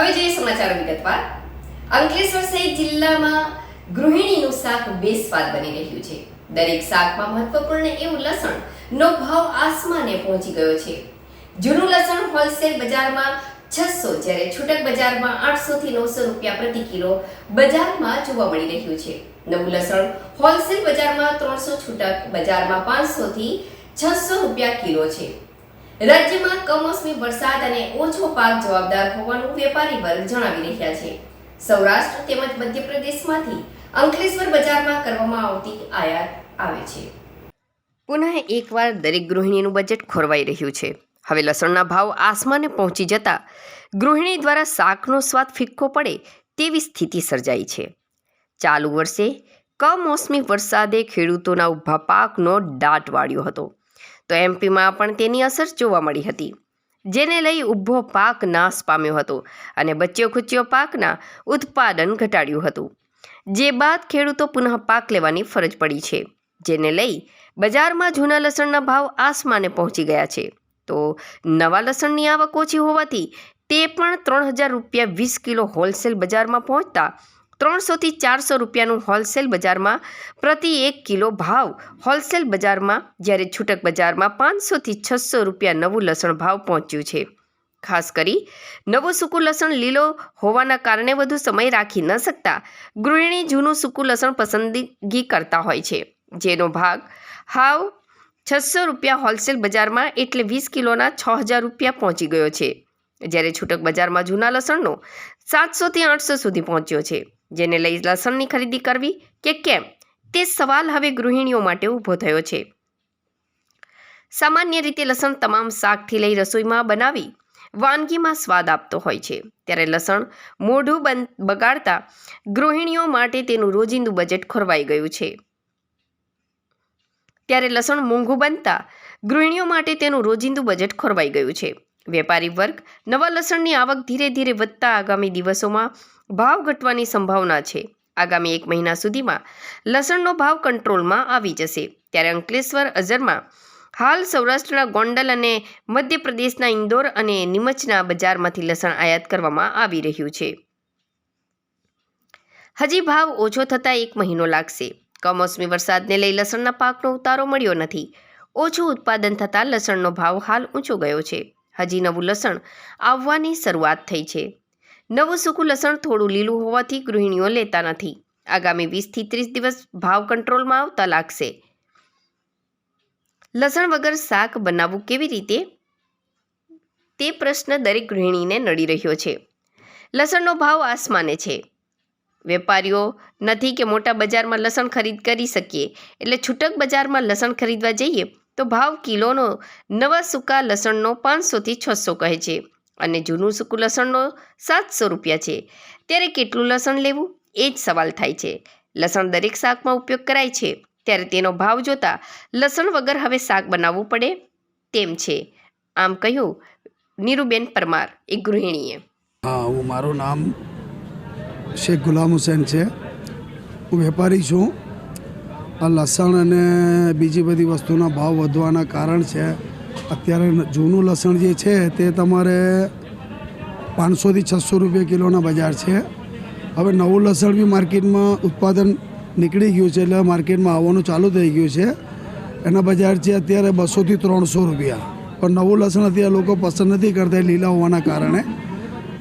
હવે જોઈએ સમાચારો વિગતવાર. અંકલેશ્વર સહિત જિલ્લામાં ગૃહિણીનું શાક બેસ્વાદ બની રહ્યું છે. દરેક શાકમાં મહત્વપૂર્ણ એવું લસણ નો ભાવ આસમાને પહોંચી ગયો છે. જૂનું લસણ હોલસેલ બજારમાં છસો જ્યારે છૂટક બજારમાં આઠસો થી નવસો રૂપિયા પ્રતિ કિલો બજારમાં જોવા મળી રહ્યું છે. નવું લસણ હોલસેલ બજારમાં ત્રણસો છૂટક, બજારમાં પાંચસો થી છસો રૂપિયા કિલો છે. રાજ્યમાં કમોસમી વરસાદ અને ઓછો પાક જવાબદાર હોવાનું વેપારી વર્ગ જણાવી રહ્યા છે. સૌરાષ્ટ્ર તેમજ મધ્યપ્રદેશમાંથી અંકલેશ્વર બજારમાં કરવામાં આવતી આયાત આવે છે. પુનઃ એકવાર દરેક ગૃહિણીનું બજેટ ખોરવાઈ રહ્યું છે. હવે લસણના ભાવ આસમાને પહોંચી જતા ગૃહિણી દ્વારા શાકનો સ્વાદ ફિક્કો પડે તેવી સ્થિતિ સર્જાઈ છે. ચાલુ વર્ષે કમોસમી વરસાદે ખેડૂતોના ઊભા પાકનો દાટ વાળ્યો હતો. તો એમપીમાં પણ તેની અસર જોવા મળી હતી. જેને લઈ ઊભો પાક નાશ પામ્યો હતો અને બચ્યો ખુચ્યો પાકના ઉત્પાદન ઘટાડ્યું હતું. જે બાદ ખેડૂતો પુનઃ પાક લેવાની ફરજ પડી છે, જેને લઈ બજારમાં જૂના લસણના ભાવ આસમાને પહોંચી ગયા છે. તો નવા લસણની આવક ઓછી હોવાથી તે પણ ત્રણ હજાર રૂપિયા વીસ કિલો હોલસેલ બજારમાં પહોંચતા ત્રણસોથી ચારસો રૂપિયાનું હોલસેલ બજારમાં પ્રતિ એક કિલો ભાવ. હોલસેલ બજારમાં જ્યારે છૂટક બજારમાં પાંચસોથી છસો રૂપિયા નવું લસણ ભાવ પહોંચ્યું છે. ખાસ કરી, નવું સૂકું લસણ લીલો હોવાના કારણે વધુ સમય રાખી ન શકતા ગૃહિણી જૂનું સૂકું લસણ પસંદગી કરતા હોય છે. જેનો ભાગ, હાવ છસો રૂપિયા હોલસેલ બજારમાં એટલે વીસ કિલોના છ હજાર રૂપિયા પહોંચી ગયો છે. જ્યારે છૂટક બજારમાં જૂના લસણનો સાતસોથી આઠસો સુધી પહોંચ્યો છે, જેને લઈ લસણની ખરીદી કરવી કે કેમ, તે સવાલ હવે ગૃહિણીઓ માટે ઊભો થયો છે. સામાન્ય રીતે લસણ તમામ શાકથી લઈ રસોઈમાં બનાવી વાનગીમાં સ્વાદ આપતો હોય છે, ત્યારે લસણ મોઢું બન, બગાડતા ગૃહિણીઓ માટે તેનું રોજિંદુ બજેટ ખોરવાઈ ગયું છે. ત્યારે લસણ મોંઘું બનતા ગૃહિણીઓ માટે તેનું રોજિંદુ બજેટ ખોરવાઈ ગયું છે. વેપારી વર્ગ નવા લસણની આવક ધીરે ધીરે વધતા આગામી દિવસોમાં ભાવ ઘટવાની સંભાવના છે. આગામી એક મહિના સુધીમાં લસણનો ભાવ કંટ્રોલમાં આવી જશે. ત્યારે અંકલેશ્વર અઝરમાં હાલ સૌરાષ્ટ્રના ગોંડલ અને મધ્યપ્રદેશના ઇન્દોર અને નીમચના બજારમાંથી લસણ આયાત કરવામાં આવી રહ્યું છે. હજી ભાવ ઓછો થતાં એક મહિનો લાગશે. કમોસમી વરસાદને લઈ લસણના પાકનો ઉતારો મળ્યો નથી. ઓછું ઉત્પાદન થતાં લસણનો ભાવ હાલ ઊંચો ગયો છે. હજી નવું લસણ આવવાની શરૂઆત થઈ છે. નવું સૂકું લસણ થોડું લીલું હોવાથી ગૃહિણીઓ લેતા નથી. આગામી વીસથી ત્રીસ દિવસ ભાવ કંટ્રોલમાં આવતા લાગશે. લસણ વગર શાક બનાવવું કેવી રીતે? તે પ્રશ્ન દરેક ગૃહિણીને નડી રહ્યો છે. લસણનો ભાવ આસમાને છે. વેપારીઓ નથી કે મોટા બજારમાં લસણ ખરીદ કરી શકીએ. એટલે છૂટક બજારમાં લસણ ખરીદવા જઈએ? તો ભાવ કિલોનો નવા સૂકા લસણનો પાંચસોથી છસો કહે છે અને જૂનું સૂકું લસણનો સાતસો રૂપિયા છે. ત્યારે કેટલું લસણ લેવું? એ જ સવાલ થાય છે. લસણ દરેક શાકમાં ઉપયોગ કરાય છે. ત્યારે તેનો ભાવ જોતા લસણ વગર હવે શાક બનાવવું પડે તેમ છે. આમ કહ્યું નીરુબેન પરમાર એક ગૃહિણીએ. હા, હું મારું નામ શેખ ગુલામ હુસેન છે. હું વેપારી છું. આ લસણ અને બીજી બધી વસ્તુના ભાવ વધવાના કારણ છે. અત્યારે જૂનું લસણ જે છે તે તમારે પાંચસોથી છસો રૂપિયા કિલોના બજાર છે. હવે નવું લસણ બી માર્કેટમાં ઉત્પાદન નીકળી ગયું છે એટલે માર્કેટમાં આવવાનું ચાલુ થઈ ગયું છે. એના બજાર છે અત્યારે બસોથી ત્રણસો રૂપિયા. પણ નવું લસણ અત્યારે લોકો પસંદ નથી કરતા લીલા હોવાના કારણે.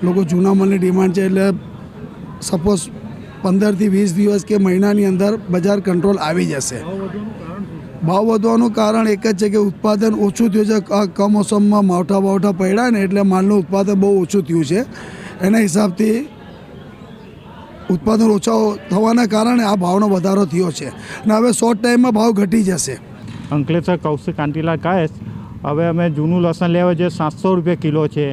લોકો જૂના મળની ડિમાન્ડ છે એટલે સપોઝ પંદરથી વીસ દિવસ કે મહિનાની અંદર બજાર કંટ્રોલ આવી જશે. ભાવ વધવાનું કારણ એક જ છે કે ઉત્પાદન ઓછું થયું છે. કમોસમમાં માવઠા બાવઠા પડ્યા ને એટલે માલનું ઉત્પાદન બહુ ઓછું થયું છે. એના હિસાબથી ઉત્પાદન ઓછા થવાના કારણે આ ભાવનો વધારો થયો છે. અને હવે શોર્ટ ટાઈમમાં ભાવ ઘટી જશે. અંકલેશ્વર, કૌશિક કાંતિલાલ કાયસ હવે અમે જૂનું લસણ લેવા જઈએ, સાતસો રૂપિયા કિલો છે.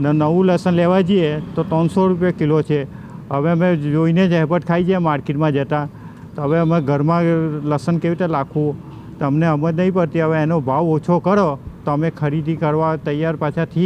ને નવું લસણ લેવા જઈએ, તો ત્રણસો રૂપિયા કિલો છે. હવે અમે જોઈને જ હેબટ ખાઈ જઈએ માર્કેટમાં જતાં. તો હવે અમે ઘરમાં લસણ કેવી રીતે રાખવું તમને સમજ નહીં પડતી. હવે એનો ભાવ ઓછો કરો. તો અમે ખરીદી કરવા તૈયાર પાછા છીએ